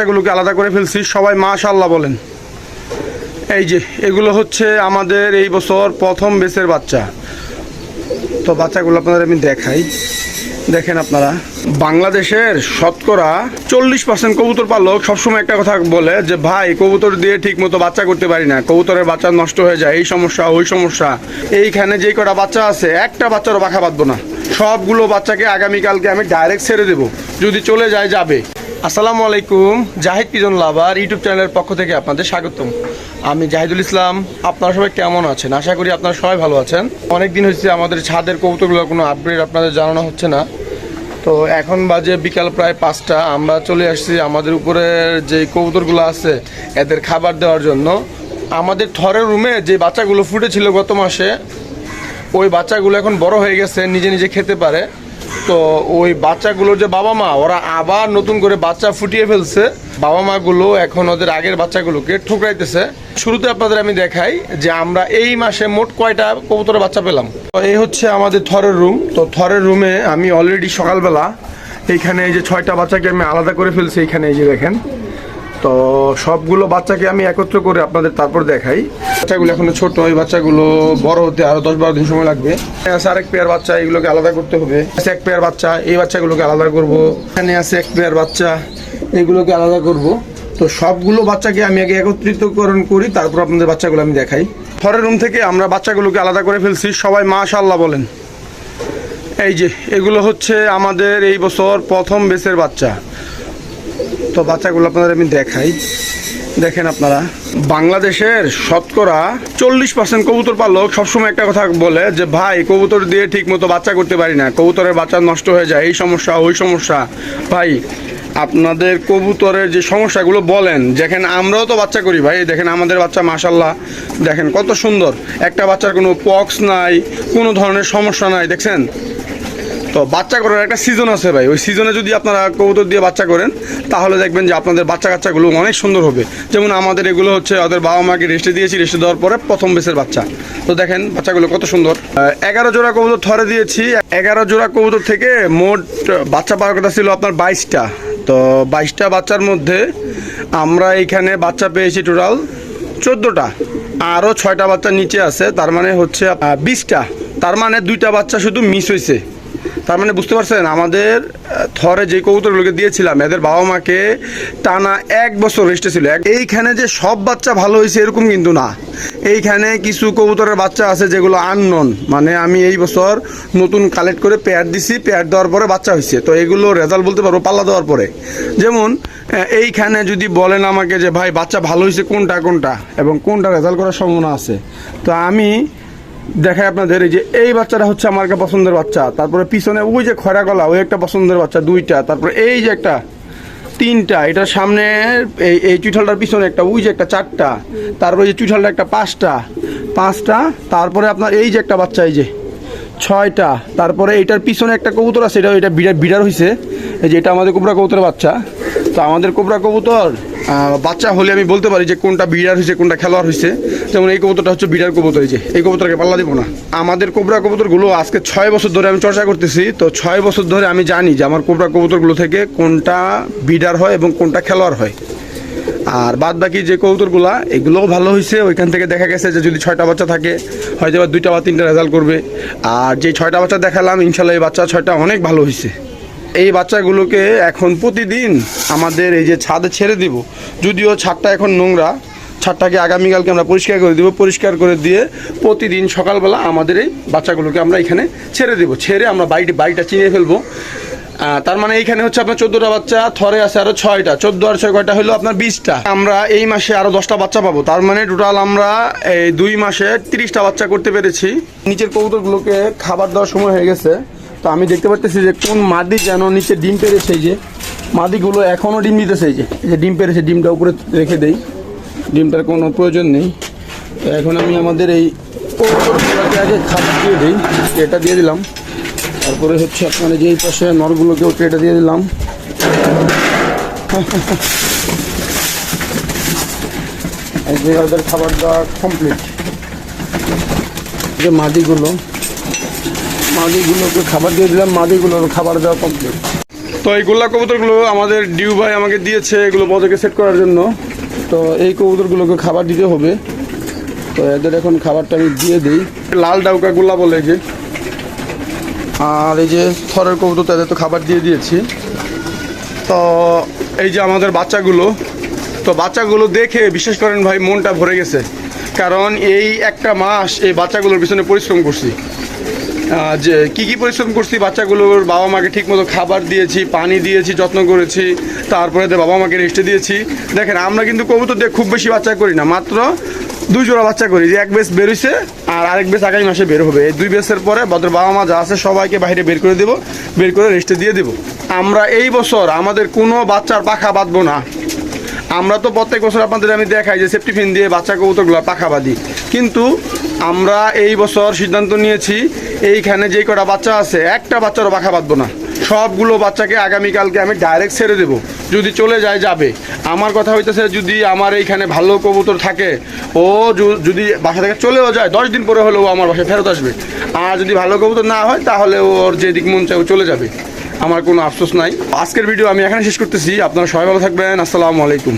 বাচ্চাগুলোকে আলাদা করে ফেলছি। সবাই মাশাল্লাহ বলেন। এই যে, এগুলো হচ্ছে আমাদের এই বছর প্রথম বেসের বাচ্চা। তো বাচ্চাগুলো আপনাদের আমি দেখাই। দেখেন আপনারা, বাংলাদেশের শতকরা চল্লিশ পার্সেন্ট কবুতর পালক সবসময় একটা কথা বলে যে, ভাই, কবুতর দিয়ে ঠিক মতো বাচ্চা করতে পারি না। কবুতরের বাচ্চা নষ্ট হয়ে যায়, এই সমস্যা, ওই সমস্যা। এইখানে যে কটা বাচ্চা আছে, একটা বাচ্চারও বাখা বাঁধবো না। সবগুলো বাচ্চাকে আগামীকালকে আমি ডাইরেক্ট ছেড়ে দেবো। যদি চলে যায়, যাবে। আসসালামু আলাইকুম, জাহিদ পিজন লাভার ইউটিউব চ্যানেলের পক্ষ থেকে আপনাদের স্বাগতম। আমি জাহিদুল ইসলাম, আপনারা সবাই কেমন আছেন? আশা করি আপনারা সবাই ভালো আছেন। অনেক দিন হয়েছে আমাদের ছাদের কবুতরগুলোর কোনো আপডেট আপনাদের জানানো হচ্ছে না। তো এখন বাজে বিকাল প্রায় পাঁচটা, আমরা চলে আসছি আমাদের উপরের যে কবুতরগুলো আছে, এদের খাবার দেওয়ার জন্য। আমাদের থরের রুমে যে বাচ্চাগুলো ফুটেছিল গত মাসে, ওই বাচ্চাগুলো এখন বড় হয়ে গেছে, নিজে নিজে খেতে পারে। তো ওই বাচ্চাগুলোর যে বাবা মা, ওরা আবার নতুন করে বাচ্চা ফুটিয়ে ফেলছে। বাবা মা গুলো এখন ওদের আগের বাচ্চাগুলোকে ঠুকরাইতেছে। শুরুতে আপনাদের আমি দেখাই যে আমরা এই মাসে মোট কয়টা কবুতরের বাচ্চা পেলাম। তো এই হচ্ছে আমাদের থরের রুম। তো থরের রুমে আমি অলরেডি সকালবেলা এইখানে এই যে ছয়টা বাচ্চাকে আমি আলাদা করে ফেলছি, এইখানে এই যে দেখেন। তো সবগুলো বাচ্চাকে আমি একত্র করে আপনাদের তারপর দেখাই। বাচ্চাগুলো এখনও ছোট ওই বাচ্চাগুলো বড় হতে আরও দশ বারো দিন সময় লাগবে। আরেক পেয়ার বাচ্চা, এগুলোকে আলাদা করতে হবে। এক পেয়ার বাচ্চা, এই বাচ্চাগুলোকে আলাদা করব। এখানে আছে এক পেয়ার বাচ্চা, এগুলোকে আলাদা করব। তো সবগুলো বাচ্চাকে আমি আগে একত্রিতকরণ করি, তারপর আপনাদের বাচ্চাগুলো আমি দেখাই। ঘরের রুম থেকে আমরা বাচ্চাগুলোকে আলাদা করে ফেলছি। সবাই মা মাশাল্লাহ বলেন। এই যে, এগুলো হচ্ছে আমাদের এই বছর প্রথম বেসের বাচ্চা। তো বাচ্চাগুলো আপনাদের আমি দেখাই। দেখেন আপনারা, বাংলাদেশের শতকরা চল্লিশ পার্সেন্ট কবুতর পালক সবসময় একটা কথা বলে যে, ভাই, কবুতর দিয়ে ঠিক মতো বাচ্চা করতে পারি না। কবুতরের বাচ্চা নষ্ট হয়ে যায়, এই সমস্যা, ওই সমস্যা। ভাই, আপনাদের কবুতরের যে সমস্যাগুলো বলেন যেখানে আমরাও তো বাচ্চা করি ভাই, দেখেন আমাদের বাচ্চা মাসাল্লাহ দেখেন কত সুন্দর, একটা বাচ্চার কোনো পক্স নাই, কোনো ধরনের সমস্যা নাই, দেখছেন? তো বাচ্চা করার একটা সিজন আছে ভাই। ওই সিজনে যদি আপনারা কবুতর দিয়ে বাচ্চা করেন, তাহলে দেখবেন যে আপনাদের বাচ্চা কাচ্চাগুলো অনেক সুন্দর হবে। যেমন আমাদের এগুলো হচ্ছে ওদের বাবা মাকে রেস্টে দিয়েছি রেস্টে দেওয়ার পরে প্রথম বেসের বাচ্চা। তো দেখেন বাচ্চাগুলো কত সুন্দর। এগারো জোড়া কবুতর থরে দিয়েছি। এগারো জোড়া কবুতর থেকে মোট বাচ্চা পাওয়ার কথা ছিল আপনার বাইশটা। তো বাইশটা বাচ্চার মধ্যে আমরা এইখানে বাচ্চা পেয়েছি টোটাল চোদ্দোটা। আরও ছয়টা বাচ্চা নিচে আছে, তার মানে হচ্ছে বিশটা। তার মানে দুইটা বাচ্চা শুধু মিস হয়েছে তার মানে বুঝতে পারছেন, আমাদের থরে যে কবুতরগুলোকে দিয়েছিলাম, এদের বাবা মাকে টানা এক বছর রেস্টে ছিল। এইখানে যে সব বাচ্চা ভালো হয়েছে এরকম কিন্তু না। এইখানে কিছু কবুতরের বাচ্চা আছে যেগুলো আননন মানে আমি এই বছর নতুন কালেক্ট করে পেয়ার দিছি পেয়ার দেওয়ার পরে বাচ্চা হয়েছে। তো এগুলো রেজাল্ট বলতে পারব পাল্লা দেওয়ার পরে। যেমন এইখানে যদি বলেন আমাকে যে, ভাই, বাচ্চা ভালো হয়েছে কোনটা কোনটা? এবং কোনটা রেজাল্ট করার সম্ভাবনা আছে। তো আমি দেখাই আপনাদের এই যে, এই বাচ্চাটা হচ্ছে আমার একটা পছন্দের বাচ্চা। তারপরে পিছনে ওই যে খরা গলা, ওই একটা পছন্দের বাচ্চা, দুইটা। তারপরে এই যে একটা, তিনটা, এটার সামনে এই এই চুইঠালটার পিছনে একটা, ওই যে একটা চারটা। তারপরে যে চুইঠালটা একটা পাঁচটা। পাঁচটা, তারপরে আপনার এই যে একটা বাচ্চা, এই যে ছয়টা। তারপরে এটার পিছনে একটা কবুতর আছে, এটা এটা বিড়ার বিড়ার হয়েছে এই যে এটা আমাদের কোবরা কবুতরের বাচ্চা। তো আমাদের কোবরা কবুতর বাচ্চা হলে আমি বলতে পারি যে কোনটা বিড়ার হয়েছে, কোনটা খেলোয়াড় হয়েছে। যেমন এই কবুতরটা হচ্ছে বিড়ার কবুতর হয়েছে এই কবুতরকে পাল্লা দিব না। আমাদের কোবরা কবুতরগুলো আজকে ছয় বছর ধরে আমি চর্চা করতেছি, তো ছয় বছর ধরে আমি জানি যে আমার কোবরা কবুতরগুলো থেকে কোনটা বিডার হয় এবং কোনটা খেলোয়াড় হয়। আর বাদ বাকি যে কৌতুরগুলা এগুলোও ভালো হয়েছে। ওইখান থেকে দেখা গেছে যে যদি ছয়টা বাচ্চা থাকে হয়তো বা দুইটা বা তিনটা রেজাল্ট করবে। আর যে ছয়টা বাচ্চা দেখালাম, ইনশাল্লাহ এই বাচ্চা ছয়টা অনেক ভালো হয়েছে। এই বাচ্চাগুলোকে এখন প্রতিদিন আমাদের এই যে ছাদে ছেড়ে দিব। যদিও ছাদটা এখন নোংরা, ছাদটাকে আগামীকালকে আমরা পরিষ্কার করে দিব। পরিষ্কার করে দিয়ে প্রতিদিন সকালবেলা আমাদের এই বাচ্চাগুলোকে আমরা এখানে ছেড়ে দেবো। ছেড়ে আমরা বাড়িটি বাড়িটা চিনিয়ে ফেলব। তার মানে এইখানে হচ্ছে আপনার চোদ্দোটা বাচ্চা, থরে আছে আরও ছয়টা। চোদ্দ আর ছয় কয়টা হলো আপনার বিশটা। আমরা এই মাসে আরও দশটা বাচ্চা পাবো। তার মানে টোটাল আমরা এই দুই মাসে তিরিশটা বাচ্চা করতে পেরেছি। নিচের কবুতরগুলোকে খাবার দেওয়ার সময় হয়ে গেছে। তো আমি দেখতে পাচ্ছি যে কোন মাদি যেন নিচে ডিম পেরেছে যে। মাদিগুলো এখনও ডিম দিতেছে এই যে। যে ডিম পেরেছে, ডিমটা উপরে রেখে দেই। ডিমটার কোনো প্রয়োজন নেই। তো এখন আমি আমাদের এই আগে খাবার দিয়ে দিই, এটা দিয়ে দিলাম। তারপরে হচ্ছে আপনার যে এই পাশে নরগুলোকেও কেটে দিয়ে দিলাম। খাবার দাওয়া কমপ্লিট যে মাদিগুলো মাদিগুলোকে খাবার দিয়ে দিলাম, মাদিগুলোর খাবার দেওয়া কমপ্লিট তো এই গোল্লা কবুতরগুলো আমাদের ডিউ ভাই আমাকে দিয়েছে এগুলো বদকে সেট করার জন্য। তো এই কবুতরগুলোকে খাবার দিতে হবে। তো এদের এখন খাবারটা আমি দিয়ে দিই। লাল ডাউকা গোল্লা বলে যে। আর এই যে থরের কবুতর, তাদের তো খাবার দিয়ে দিয়েছি। তো এই যে আমাদের বাচ্চাগুলো, তো বাচ্চাগুলো দেখে বিশেষ করেন ভাই, মনটা ভরে গেছে। কারণ এই একটা মাস এই বাচ্চাগুলোর পিছনে পরিশ্রম করছি। যে কি কি পরিশ্রম করছি, বাচ্চাগুলোর বাবা মাকে ঠিক মতো খাবার দিয়েছি, পানি দিয়েছি, যত্ন করেছি, তারপরে বাবা মাকে রেস্টে দিয়েছি। দেখেন, আমরা কিন্তু কবুতর দিয়ে খুব বেশি বাচ্চা করি না, মাত্র দুই জোড়া বাচ্চা করি, যে এক বেস বেরোইছে আর আরেক বেস আগামী মাসে বের হবে। এই দুই বেসের পরে ভদ্র বাবা মা যা আছে সবাইকে বাইরে বের করে দেবো, বের করে রেস্টে দিয়ে দেবো। আমরা এই বছর আমাদের কোনো বাচ্চার পাখা বাঁধবো না। আমরা তো প্রত্যেক বছর আপনাদের আমি দেখাই যে সেফটি ফিন দিয়ে বাচ্চা কবুতরগুলো পাখা বাঁধি। কিন্তু আমরা এই বছর সিদ্ধান্ত নিয়েছি, এইখানে যে কটা বাচ্চা আছে, একটা বাচ্চারও পাখা বাঁধবো না। সবগুলো বাচ্চাকে আগামীকালকে আমি ডাইরেক্ট ছেড়ে দেবো। যদি চলে যায়, যাবে। আমার কথা হইতেছে, যদি আমার এইখানে ভালো কবুতর থাকে, ও যদি বাসা থেকে চলেও যায়, দশ দিন পরে হলেও আমার বাসায় ফেরত আসবে। আর যদি ভালো কবুতর না হয়, তাহলে ওর যেদিক মন চায়, ও চলে যাবে। আমার কোনো আফসোস নাই। আজকের ভিডিও আমি এখানে শেষ করতেছি। আপনারা সবাই ভালো থাকবেন। আসসালামু আলাইকুম।